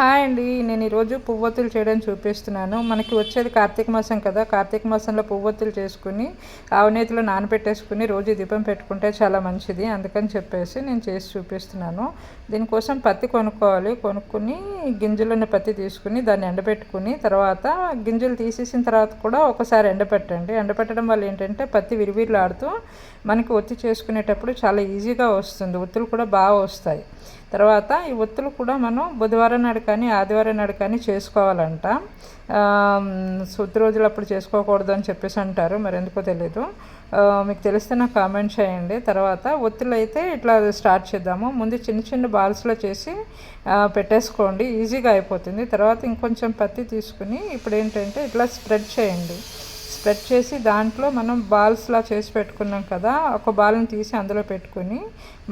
Hi అండి. నేను ఈరోజు పువ్వొత్తులు చేయడం చూపిస్తున్నాను. మనకి వచ్చేది కార్తీక మాసం కదా. కార్తీక మాసంలో పువ్వొత్తులు చేసుకుని ఆవునేతిలో నానబెట్టేసుకుని రోజు దీపం పెట్టుకుంటే చాలా మంచిది అందుకని చెప్పేసి నేను చేసి చూపిస్తున్నాను. దీనికోసం పత్తి కొనుక్కోవాలి. కొనుక్కుని గింజలున్న పత్తి తీసుకుని దాన్ని ఎండబెట్టుకుని తర్వాత గింజలు తీసేసిన తర్వాత కూడా ఒకసారి ఎండబెట్టండి ఎండబెట్టడం వల్ల ఏంటంటే పత్తి విరివిరిలాడుతూ మనకి ఒత్తి చేసుకునేటప్పుడు చాలా ఈజీగా వస్తుంది. ఒత్తులు కూడా బాగా వస్తాయి. తర్వాత ఈ ఒత్తులు కూడా మనం బుధవారం నాడు కానీ ఆదివారం నాడు కానీ చేసుకోవాలంట. శుద్ధి రోజులు అప్పుడు చేసుకోకూడదు అని చెప్పేసి అంటారు. మరి ఎందుకో తెలీదు. మీకు తెలిస్తే నాకు కామెంట్ చేయండి. తర్వాత ఒత్తిళ్ళు అయితే ఇట్లా స్టార్ట్ చేద్దాము. ముందు చిన్న చిన్న బాల్స్లో చేసి పెట్టేసుకోండి. ఈజీగా అయిపోతుంది. తర్వాత ఇంకొంచెం పత్తి తీసుకుని ఇప్పుడు ఏంటంటే ఇట్లా స్ప్రెడ్ చేయండి. స్ప్రెడ్ చేసి దాంట్లో మనం బాల్స్లా చేసి పెట్టుకున్నాం కదా ఒక బాల్ని తీసి అందులో పెట్టుకుని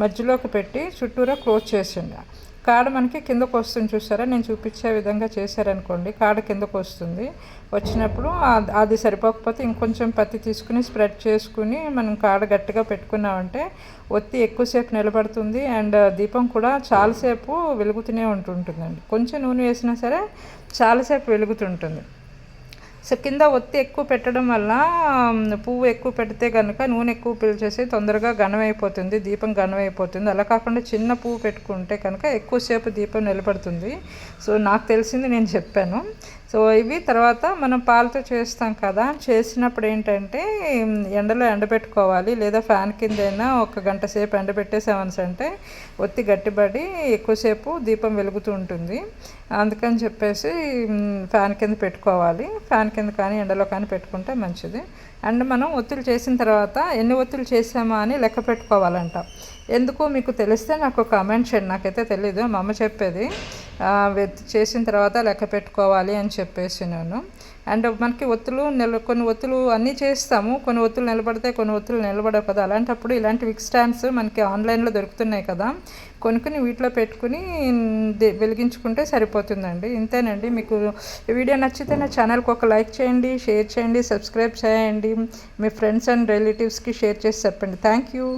మధ్యలోకి పెట్టి చుట్టూరా క్లోజ్ చేసిండ కాడ మనకి కిందకు వస్తుంది చూసారా? నేను చూపించే విధంగా చేశారనుకోండి కాడ కిందకు వస్తుంది. వచ్చినప్పుడు అది సరిపోకపోతే ఇంకొంచెం పత్తి తీసుకుని స్ప్రెడ్ చేసుకుని మనం కాడ గట్టిగా పెట్టుకున్నామంటే ఒత్తి ఎక్కువసేపు నిలబడుతుంది అండ్ దీపం కూడా చాలాసేపు వెలుగుతూనే ఉంటుంటుందండి. కొంచెం నూనె వేసినా సరే చాలాసేపు వెలుగుతుంటుంది. సో కింద ఒత్తి ఎక్కువ పెట్టడం వల్ల పువ్వు ఎక్కువ పెడితే కనుక నూనె ఎక్కువ పిలిచేసి తొందరగా ఘనమైపోతుంది దీపం ఘనమైపోతుంది. అలా కాకుండా చిన్న పువ్వు పెట్టుకుంటే కనుక ఎక్కువసేపు దీపం నిలబడుతుంది. సో నాకు తెలిసింది నేను చెప్పాను. సో ఇవి తర్వాత మనం పాలతో చేస్తాం కదా. చేసినప్పుడు ఏంటంటే ఎండలో ఎండబెట్టుకోవాలి. లేదా ఫ్యాన్ కింద అయినా ఒక గంట సేపు ఎండబెట్టేసామని అంటే ఒత్తి గట్టిపడి ఎక్కువసేపు దీపం వెలుగుతూ ఉంటుంది. అందుకని చెప్పేసి ఫ్యాన్ కింద పెట్టుకోవాలి. ఫ్యాన్ కింద కానీ ఎండలో కానీ పెట్టుకుంటే మంచిది. అండ్ మనం ఒత్తులు చేసిన తర్వాత ఎన్ని ఒత్తులు చేసామా అని లెక్క పెట్టుకోవాలంట. ఎందుకు మీకు తెలిస్తే నాకు కామెంట్ చేయండి. నాకైతే తెలీదు. మా అమ్మ చెప్పేది చేసిన తర్వాత లెక్క పెట్టుకోవాలి అని చెప్పేసి నేను. అండ్ మనకి ఒత్తులు నిల కొన్ని ఒత్తులు అన్నీ చేస్తాము. కొన్ని ఒత్తులు నిలబడతాయి కొన్ని ఒత్తులు నిలబడవు కదా. అలాంటప్పుడు ఇలాంటి విక్ స్టాండ్స్ మనకి ఆన్లైన్లో దొరుకుతున్నాయి కదా. కొనుక్కుని వీటిలో పెట్టుకుని వెలిగించుకుంటే సరిపోతుందండి. ఇంతేనండి. మీకు వీడియో నచ్చితే నా ఛానల్కి ఒక లైక్ చేయండి షేర్ చేయండి సబ్స్క్రైబ్ చేయండి. మీ ఫ్రెండ్స్ అండ్ రిలేటివ్స్కి షేర్ చేసి చెప్పండి. Thank you.